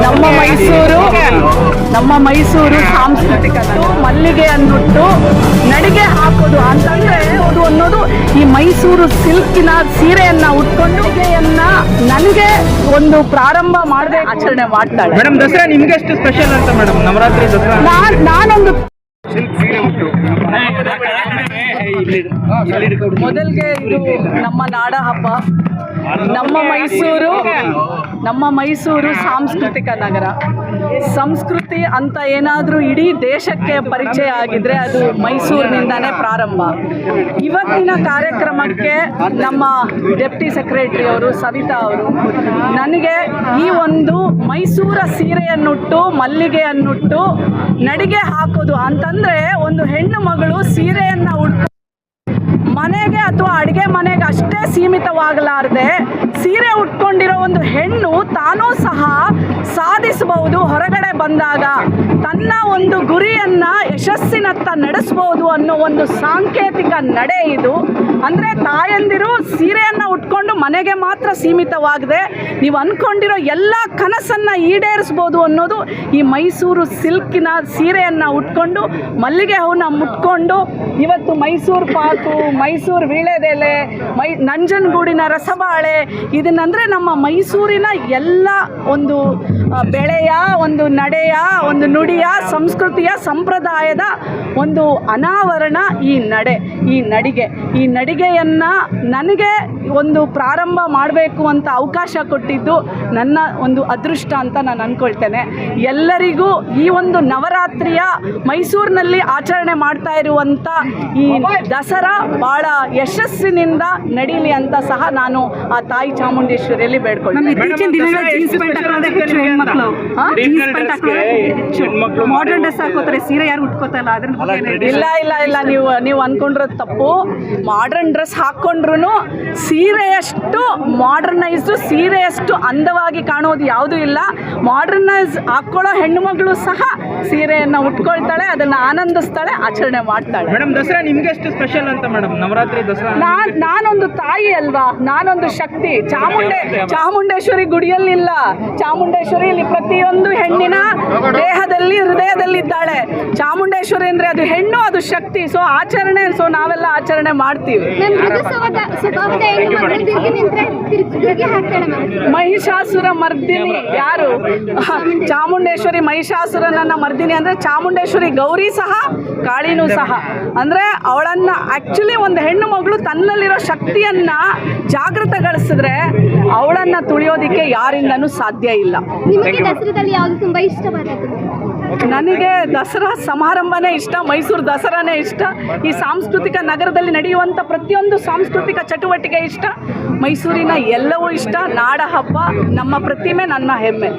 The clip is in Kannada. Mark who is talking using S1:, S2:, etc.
S1: ನಮ್ಮ ಮೈಸೂರು ನಮ್ಮ ಮೈಸೂರು ಸಾಂಸ್ಕೃತಿಕ ಮಲ್ಲಿಗೆ ಅಂದ್ಬಿಟ್ಟು ನಡಿಗೆ ಹಾಕೋದು ಅಂತಂದ್ರೆ ಅದು ಅನ್ನೋದು ಈ ಮೈಸೂರು ಸಿಲ್ಕಿನ ಸೀರೆಯನ್ನ ಉಟ್ಕೊಂಡು ನನಗೆ ಒಂದು ಪ್ರಾರಂಭ ಮಾಡದೆ ಆಚರಣೆ ಮಾಡ್ತಾಳೆ.
S2: ಮೇಡಮ್ ದಸರಾ ನಿಮ್ಗೆ ಎಷ್ಟು ಸ್ಪೆಷಲ್ ಅಂತ ಮೇಡಮ್ ನವರಾತ್ರಿ ದಸರಾ?
S1: ನಾನ್ ನಾನೊಂದು ಮೊದಲಿಗೆ ಇದು ನಮ್ಮ ನಾಡ ಹಬ್ಬ. ನಮ್ಮ ಮೈಸೂರು ನಮ್ಮ ಮೈಸೂರು ಸಾಂಸ್ಕೃತಿಕ ನಗರ. ಸಂಸ್ಕೃತಿ ಅಂತ ಏನಾದರೂ ಇಡೀ ದೇಶಕ್ಕೆ ಪರಿಚಯ ಆಗಿದ್ರೆ ಅದು ಮೈಸೂರಿನಿಂದಾನೇ ಪ್ರಾರಂಭ. ಇವತ್ತಿನ ಕಾರ್ಯಕ್ರಮಕ್ಕೆ ನಮ್ಮ ಡೆಪ್ಟಿ ಸೆಕ್ರೆಟರಿ ಅವರು ಸವಿತಾ ಅವರು ನನಗೆ ಈ ಒಂದು ಮೈಸೂರ ಸೀರೆಯನ್ನುಟ್ಟು ಮಲ್ಲಿಗೆಯನ್ನುಟ್ಟು ನಡಿಗೆ ಹಾಕೋದು ಅಂತಂದ್ರೆ ಒಂದು ಹೆಣ್ಣು ಮಗಳು ಸೀರೆಯನ್ನು ಉಟ್ಕೊಂಡು ಮನೆಗೆ ಅಥವಾ ಅಡುಗೆ ಮನೆಗೆ ಅಷ್ಟೇ ಸೀಮಿತವಾಗಲಾರದೆ ಸೀರೆ ಉಟ್ಕೊಂಡಿರೋ ಒಂದು ಹೆಣ್ಣು ತಾನೂ ಸಹ ಸಾಧಿಸಬಹುದು ಹೊರಗಡೆ ಬಂದಾಗ. ತನ್ನ ಒಂದು ಗುರಿಯನ್ನ ಯಶಸ್ಸಿನತ್ತ ನಡೆಸ್ಬೋದು ಅನ್ನೋ ಒಂದು ಸಾಂಕೇತಿಕ ನಡೆ ಇದು. ಅಂದರೆ ತಾಯಂದಿರು ಸೀರೆಯನ್ನ ಉಟ್ಕೊಂಡು ಮನೆಗೆ ಮಾತ್ರ ಸೀಮಿತವಾಗದೆ. ನೀವು ಅಂದ್ಕೊಂಡಿರೋ ಎಲ್ಲ ಕನಸನ್ನ ಈಡೇರಿಸ್ಬೋದು ಅನ್ನೋದು ಈ ಮೈಸೂರು ಸಿಲ್ಕಿನ ಸೀರೆಯನ್ನ ಉಟ್ಕೊಂಡು, ಮಲ್ಲಿಗೆ ಹೂವನ್ನ ಮುಟ್ಕೊಂಡು, ಇವತ್ತು ಮೈಸೂರು ಪಾಕು, ಮೈಸೂರು ವೀಳೆದೆಲೆ ಮೈ ನಂಜನಗೂಡಿನ ರಸಬಾಳೆ, ಇದನ್ನಂದರೆ ನಮ್ಮ ಮೈಸೂರಿನ ಎಲ್ಲ ಒಂದು ಬೆಳೆಯ, ಒಂದು ನಡೆಯ, ಒಂದು ನುಡಿಯ ಸಂಸ್ಕೃತಿಯ ಸಂಪ್ರದಾಯದ ಒಂದು ಅನಾವರಣ ಈ ನಡೆ ಈ ನಡಿಗೆ. ಈ ನಡಿಗೆಯನ್ನು ನನಗೆ ಒಂದು ಪ್ರಾರಂಭ ಮಾಡಬೇಕು ಅಂತ ಅವಕಾಶ ಕೊಟ್ಟಿದ್ದು ನನ್ನ ಒಂದು ಅದೃಷ್ಟ ಅಂತ ನಾನು ಅಂದ್ಕೊಳ್ತೇನೆ ಎಲ್ಲರಿಗೂ ಈ ಒಂದು ನವರಾತ್ರಿಯ ಮೈಸೂರಿನಲ್ಲಿ ಆಚರಣೆ ಮಾಡ್ತಾ ಇರುವಂಥ ಈ ದಸರಾ ಭಾಳ ಯಶಸ್ಸಿನಿಂದ ನಡೀಲಿ ಅಂತ ಸಹ ನಾನು ಆ ತಾಯಿ ಚಾಮುಂಡೇಶ್ವರಿಯಲ್ಲಿ ಬೇಡ್ಕೊಳ್ತೀನಿ.
S3: ಮಾಡರ್ನ್ ಡ್ರೆಸ್ ಹಾಕೋತಾರೆ ಸೀರೆ ಯಾರು ಉಟ್ಕೋತಲ್ಲ ಅದ್ರ ಬಗ್ಗೆ
S1: ಇಲ್ಲ ಇಲ್ಲ ಇಲ್ಲ ನೀವು ನೀವು ಅನ್ಕೊಂಡಿರೋದು ತಪ್ಪು. ಮಾಡರ್ನ್ ಡ್ರೆಸ್ ಹಾಕ್ಕೊಂಡ್ರು ಸೀರೆಯಷ್ಟು ಮಾಡರ್ನೈಸ್ಡು ಸೀರೆಯಷ್ಟು ಅಂದವಾಗಿ ಕಾಣೋದು ಯಾವುದೂ ಇಲ್ಲ. ಮಾಡರ್ನೈಸ್ ಹಾಕ್ಕೊಳ್ಳೋ ಹೆಣ್ಣು ಮಗಳು ಸಹ ಸೀರೆಯನ್ನು ಉಟ್ಕೊಳ್ತಾಳೆ ಅದನ್ನು ಆನಂದಿಸ್ತಾಳೆ ಆಚರಣೆ ಮಾಡ್ತಾಳೆ.
S2: ಮೇಡಮ್ ದಸರಾ ನಿಮ್ಗೆ ಎಷ್ಟು ಸ್ಪೆಷಲ್ ಅಂತ ಮೇಡಮ್? ನವರಾತ್ರಿ ದಸರಾ
S1: ನಾನ್ ನಾನೊಂದು ತಾಯಿ ಅಲ್ವಾ? ನಾನೊಂದು ಶಕ್ತಿ. ಚಾಮುಂಡೆ ಚಾಮುಂಡೇಶ್ವರಿ ಗುಡಿಯಲ್ಲಿಲ್ಲ. ಚಾಮುಂಡೇಶ್ವರಿ ಇಲ್ಲಿ ಪ್ರತಿಯೊಂದು ಹೆಣ್ಣಿನ ದೇಹದಲ್ಲಿ ಹೃದಯದಲ್ಲಿದ್ದಾಳೆ. ಚಾಮುಂಡೇಶ್ವರಿ ಅಂದ್ರೆ ಅದು ಹೆಣ್ಣು ಅದು ಶಕ್ತಿ. ಸೊ ಆಚರಣೆ ಸೊ ನಾವೆಲ್ಲ ಆಚರಣೆ ಮಾಡ್ತೀವಿ. ಮಹಿಷಾಸುರ ಮರ್ದಿನಿ ಯಾರು? ಚಾಮುಂಡೇಶ್ವರಿ ಮಹಿಷಾಸುರನನ್ನ ಮರ್ದಿನಿ ಅಂದ್ರೆ ಚಾಮುಂಡೇಶ್ವರಿ ಗೌರಿ ಸಹ ಕಾಳಿನೂ ಸಹ. ಅಂದ್ರೆ ಅವಳನ್ನ ಆಕ್ಚುಲಿ ಒಂದು ಹೆಣ್ಣು ಮಗಳು ತನ್ನಲ್ಲಿರೋ ಶಕ್ತಿಯನ್ನ ಜಾಗೃತಗೊಳಿಸಿದ್ರೆ ಅವಳನ್ನ ತುಳಿಯೋದಿಕ್ಕೆ ಯಾರಿಂದನೂ ಸಾಧ್ಯ ಇಲ್ಲ. ನನಗೆ ದಸರಾ ಸಮಾರಂಭನೇ ಇಷ್ಟ ಮೈಸೂರು ದಸರಾನೇ ಇಷ್ಟ. ಈ ಸಾಂಸ್ಕೃತಿಕ ನಗರದಲ್ಲಿ ನಡೆಯುವಂಥ ಪ್ರತಿಯೊಂದು ಸಾಂಸ್ಕೃತಿಕ ಚಟುವಟಿಕೆ ಇಷ್ಟ. ಮೈಸೂರಿನ ಎಲ್ಲವೂ ಇಷ್ಟ. ನಾಡ ಹಬ್ಬ ನಮ್ಮ ಪ್ರತಿಮೆ ನನ್ನ ಹೆಮ್ಮೆ.